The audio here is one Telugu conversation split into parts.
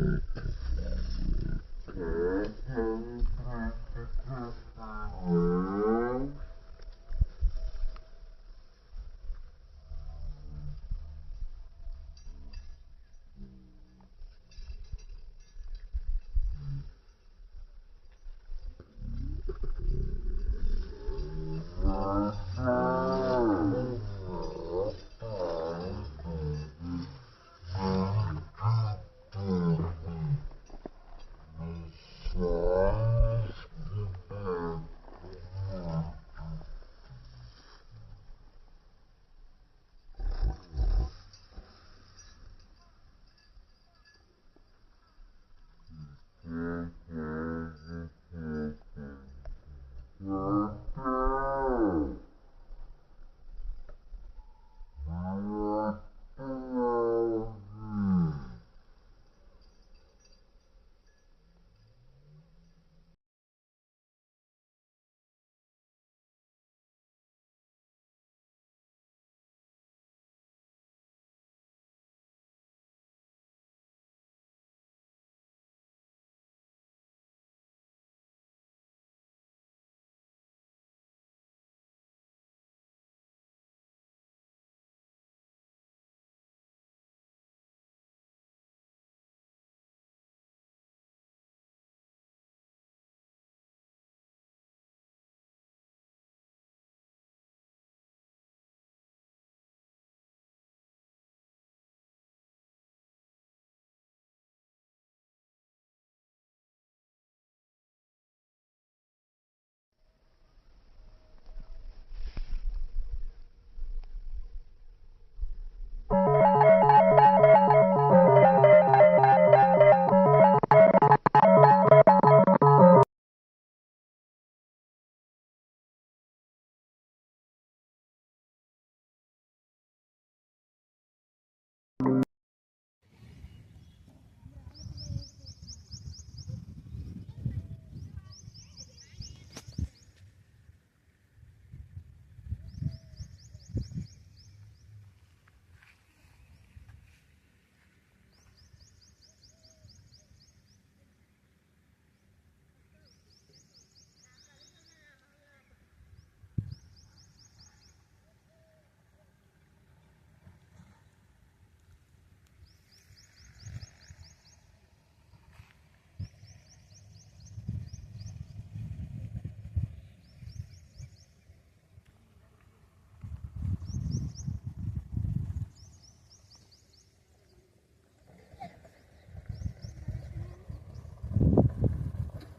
Mm-hmm.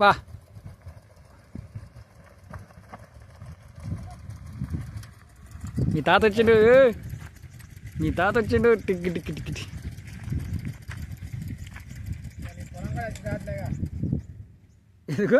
బా మీ తాత వచ్చిండు మీ తాత వచ్చిండు టిక్కి టిక్కి టిక్కి టిక్కి. ఎందుకు?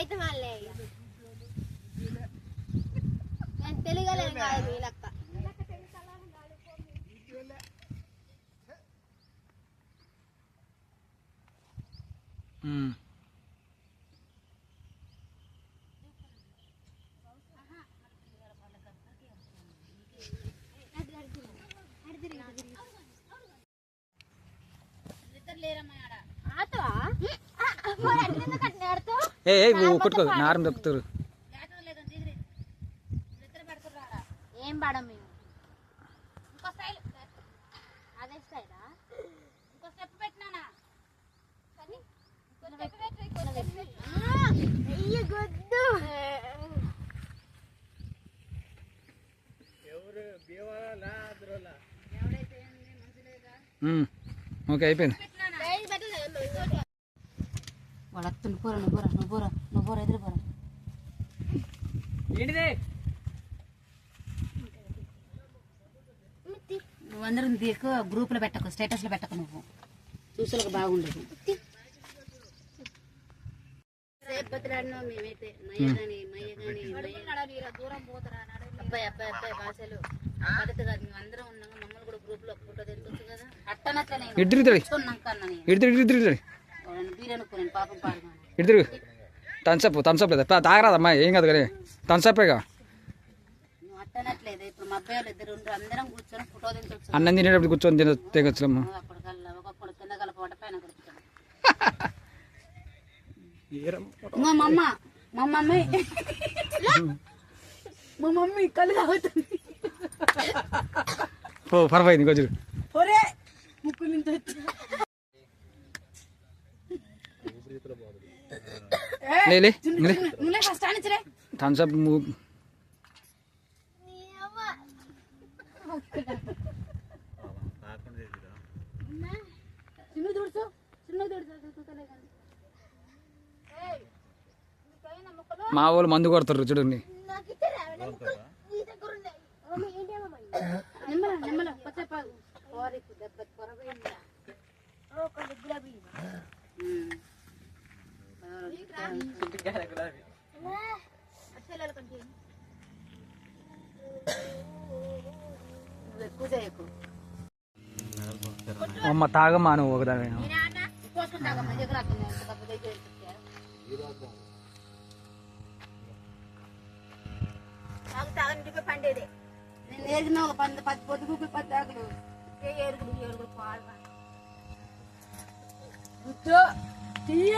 అయితే మళ్ళీ నేను తెలియలేదు కాదు మీ లెక్క ఉమ్. ఆటవా ఎందుకు అట్లా ఆడుతావు ఏ ఏ కొట్టుకో నారం దొక్కుతారు. ఏం పాడం మేము? ఇంకో స్టైల్ అదే స్టైలా ఇంకో స్టెప్ పెట్టినానా? కానీ ఇంకో స్టెప్ పెట్టు ఇంకో స్టెప్ పెట్టు అయ్య గొద్దు ఉమ్. ఓకే అయిపోయింది వాడు వస్తుండు పోరా నువ్వు పోరా నువ్వు పోరా నువ్వు పోరా ఎదురు పోరా. ఏంటిది? నువ్వు అందరం తీకు గ్రూప్లో పెట్టకు స్టేటస్లో పెట్టకు నువ్వు. చూసులకు బాగుండదు. మేమైతే మయ్య కానీ మయ్య. కానీ దూరం పోతారా అబ్బాయి అబ్బాయి అబ్బాయి భాషలు ఆ? పద్ధతి కాదు మేము అందరం ఉన్నాం మమ్మల్ని కూడా గ్రూప్లో ఫోటో కదా. ఇటు థమ్స్అప్ థమ్స్అప్ లేదా? తాగరాదమ్మా ఏం కాదు కానీ. తెచ్చు అన్నం తినేటప్పుడు కూర్చొని తిన తెగొచ్చులమ్మా. మా మమ్మ. మా మమ్మీ కళ్ళు తాగుతుంది. ఓ పర్వాలేదు కొంచెం తుడుచు చిన్న తుడుచు. మా వాళ్ళు మందు కొడతారు చూడండి దెబ్బ అమ్మ తాగమ్మా నువ్వు ఒకదాని పోసుకుంటాగా మంచిగా రాకుండా ఎంత డబ్బు దగ్గర పెట్టారు. పండేది నేను ఏదిన ఒక పది పది పొద్దుగుకు పది ఆకులు ఏరుగుడు ఏరుగుడు పాలు కూర్చో తీయ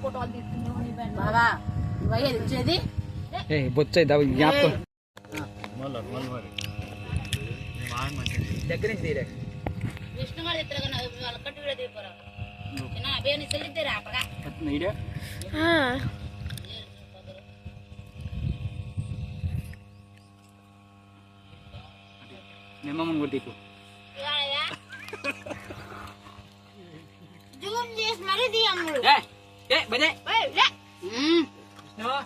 ఫోటోలు బాగా ఏ బొచ్చే దావు జ్ఞాపకం. దగ్గర నుంచి తీరే విష్ణు గారు ఇద్దరు వాళ్ళ కట్టు కూడా నిమ్మమ్మని కొట్టికు జూమ్ చేసి మరీ తీయమ్ముడు ఏ ఏ బజే ఉమ్. నువ్వు?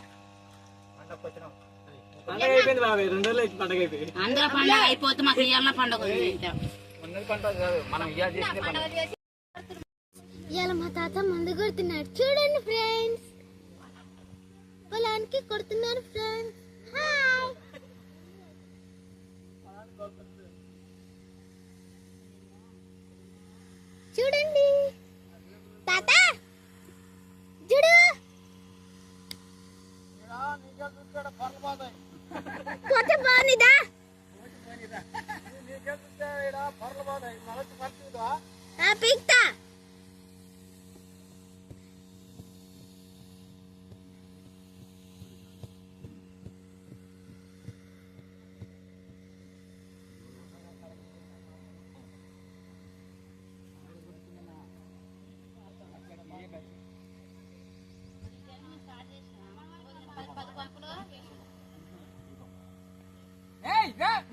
పండగ అయిపోయింది బాబాయ్ రెండు రోజులు అయితే పండగ అయిపోయింది అందరూ పండగ అయిపోతే మాకు ఇయ్యాల పండగ ఉంది ఇంకా. ఉన్నది పండగ కాదు మనం పండగ ఇవాళ మా తాత మందు కొడుతున్నాడు. చూడండి ఫ్రెండ్స్ పొలానికి కొడుతున్నారు ఫ్రెండ్స్ హాయ్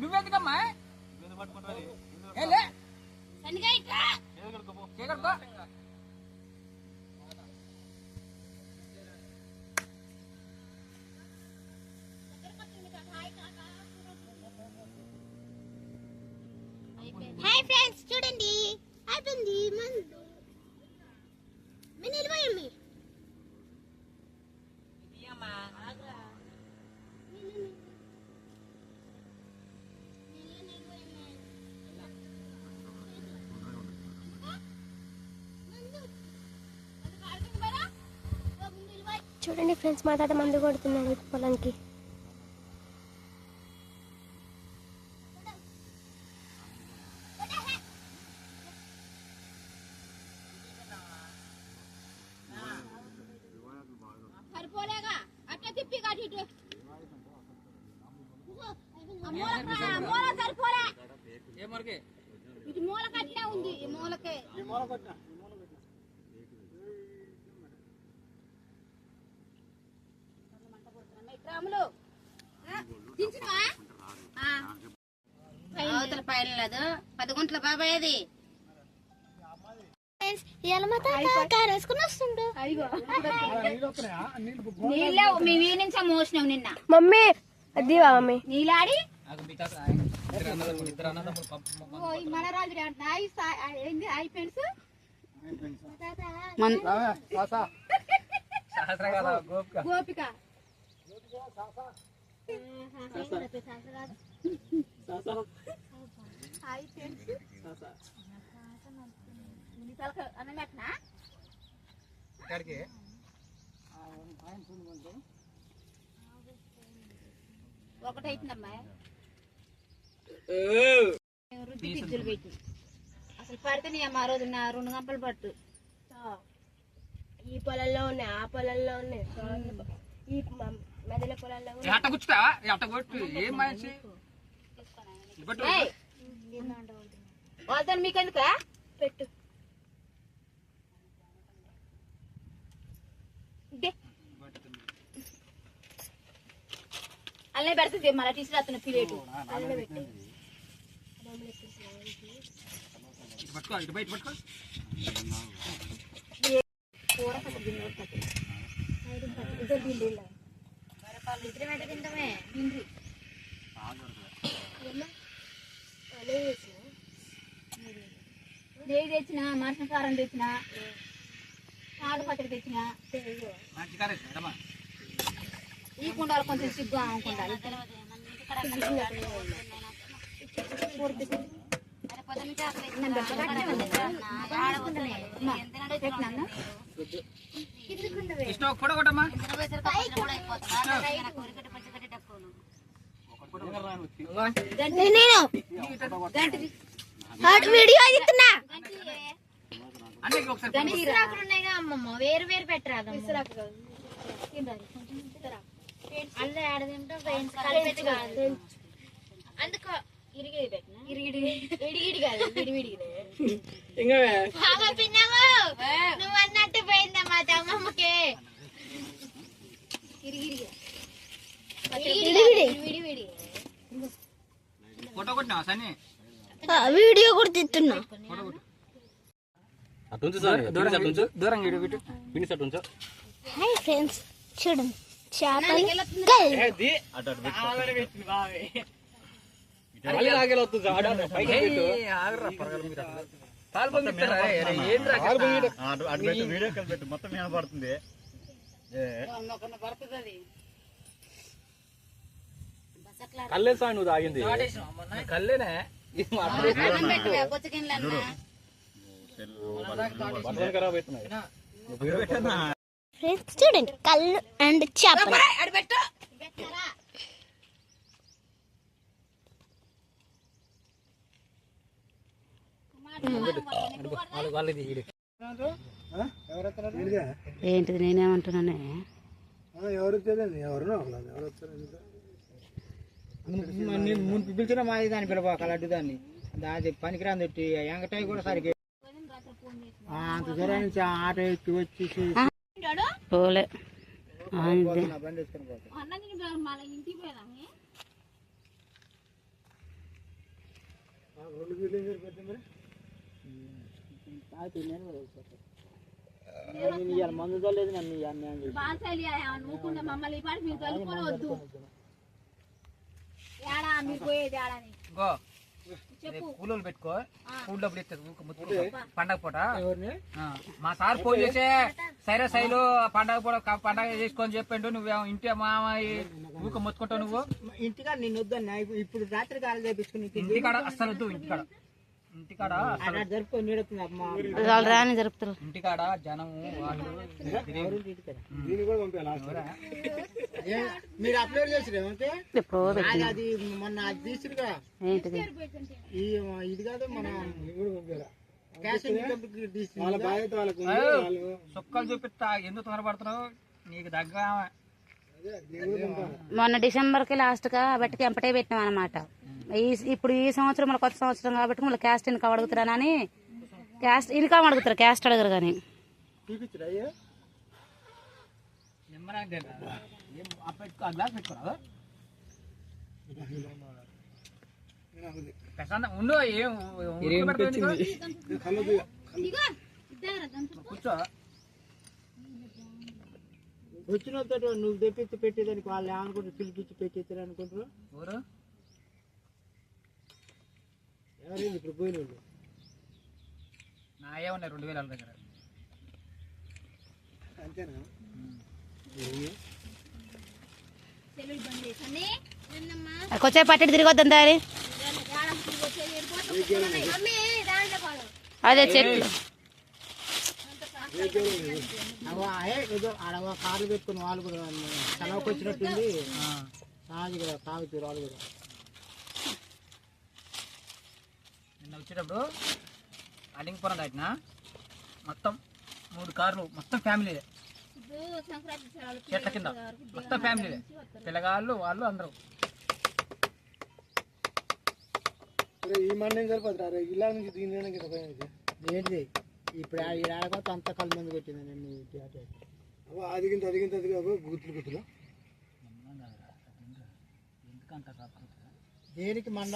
నువ్వెందుకమ్మా హాయ్ ఫ్రెండ్స్ చూడండి చూడండి ఫ్రెండ్స్ మా తాత మందు కొడుతున్నాడు పొలానికి మూల ఆ మూల సరిపోలే. ఏ మరకే? ఇటు మూల కట్లే ఉంది ఈ మూలకే రాములు. అవతల పైన లేదు. పది గుంటల బాబాయ్ అది మమ్మీ అది మమ్మీ. నీలాడి. మన రాజు ఐ గోపిక. ఒకటైతుందమ్మా రుద్ది పిజ్జులు అసలు పడితే నీ అమ్మ రోజు నా రెండు గంపలు పట్టు ఈ పొలంలో ఉన్నాయి ఆ పొలంలో ఉన్నాయి. ఈ మ- మెదల పొలంలో కూడా అట్ట కూర్చుతావా అట్ట కొట్టు ఏం మనిషి ఇప్పటి ఏయ్! వాళ్ళతో మీకెందుకా పెట్టు ఇదే. అల్లనే పెడుతుంది మళ్ళీ తీసుకురాస్తున్న ప్లేటు ఇటు పట్టుకో ఇటు బయట పట్టుకో ఇద్దరం ఎట్ట తింటామే నెయ్యి తెచ్చిన మటన్ కారం తెచ్చిన ఆడు పచ్చడి తెచ్చిన ఈ కుండాలు కొంచెం సిగ్గు కుండాలి వీడియో అమ్మమ్మ వేరు వేరు పెట్టరాదు అందుకో ఇరిగిడి పెట్టిన ఇరిగిడి ఇడిగిడి కాదు విడివిడిగిడే ఇంకా బాగా పిన్నాము నువ్వు అన్నట్టు పోయిందమ్మా తమ్మమ్మకి ఇరిగిడిగా విడివిడి ఫోటో కొట్టినావా సన్ని వీడియో కూడా తిట్టున్నా అటుంచు దూరం అటుంచు హాయ్ ఫ్రెండ్స్ చూడండి చేపలు కళ్ళు అటు అటు పెట్టుకో. ఆ, అటు అటు పెట్టు వీడియో కాల్ పెట్టు మొత్తం కల్లే సాయి నువ్వు తాగింది. కల్లేనే? ఫ్రెండ్స్ చూడండి కళ్ళు అండ్ చేపలు. ఏంటిది నేనేమంటున్నానే? ఎవరు వచ్చేదండి ఎవరు ఎవరు ముందు పిలిచిన మా దాన్ని పిలవక లడ్డు దాన్ని దాని పనికిరాని తొట్టి కూడా సరిగ్గా అంత. దూరం నుంచి ఆటో ఎక్కి వచ్చి పోలే రెండు మందు తోలేదు నన్ను ఇవాళ నేను చేసి. నువ్వుకుండా మమ్మల్ని ఈ పాటి మీరు కలుపుకోవద్దు ఏడా మీరు పోయేది ఏడాని కూలోళ్ళు పెట్టుకో డబ్బులు ముత్తుకో పండగ పూట మా సార్ ఫోన్ చేసే సైరా శైలు పండగ పూట పండగ చేసుకొని చెప్పిండు నువ్వు ఇంటి మామ ఊక మొత్తుకుంటావు నువ్వు. ఇంటికాడ నేను వద్దన్నా ఇప్పుడు- ఇప్పుడు రాత్రి కాలు చేపించుకుని ఇంటికాడ అస్సలు వద్దు ఇంటికాడ. ఇంటికాడ వాళ్ళు రాని జరుపుతారు. ఇంటికాడ మీరు అప్లోడ్ చేసిరు అది- మొన్న అది తీసురుగా ఇది కాదు మన సుక్కలు చూపిస్తా ఎందుకు తొందరపడుతున్నావు? నీకు దగ్గర మొన్న డిసెంబర్కి లాస్ట్గా బట్టికి ఎంపటే పెట్టినాం అనమాట ఈ ఇప్పుడు ఈ సంవత్సరం మన కొత్త సంవత్సరం కాబట్టి మళ్ళీ క్యాస్ట్ ఇన్కమ్ అడుగుతారని క్యాస్ట్ ఇన్కమ్ అడుగుతారు క్యాస్ట్ అడగరు కానీ? కూర్చో వచ్చిన నువ్వు తెప్పించి పెట్టేదానికి వాళ్ళు ఏమనుకుంటారు? పిలిపించి పెట్టేస్తారు అనుకుంటారు ఇప్పుడు పోయిన వాళ్ళు? నాయే ఉన్నాయి రెండు వేల దగ్గర. అంతేనా? కొంచెం పట్టడి తిరిగొద్దాం దారి అదే చెట్లు. ఆడవ కార్లు పెట్టుకుని వాళ్ళు కూడా సెలవుకి వచ్చినట్టుంది తాగి కూడా తాగుతారు వాళ్ళు కూడా నిన్న వచ్చేటప్పుడు అలింగపురం దాటిన మొత్తం మూడు కార్లు మొత్తం ఫ్యామిలీ చెట్ల కింద. మొత్తం ఫ్యామిలీ పిల్లగాళ్ళు వాళ్ళు అందరూ. ఈ మంది సరిపోతారు ఇలా నుంచి దీని ఏంటిది ఇప్పుడు ఆడకపోతే అంత కళ్ళు మంది కొట్టింది నన్ను అదిగింత అదిగింత అదిగా గుర్తులు గుర్తులు ఎందుకంత దేనికి మండ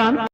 দেখান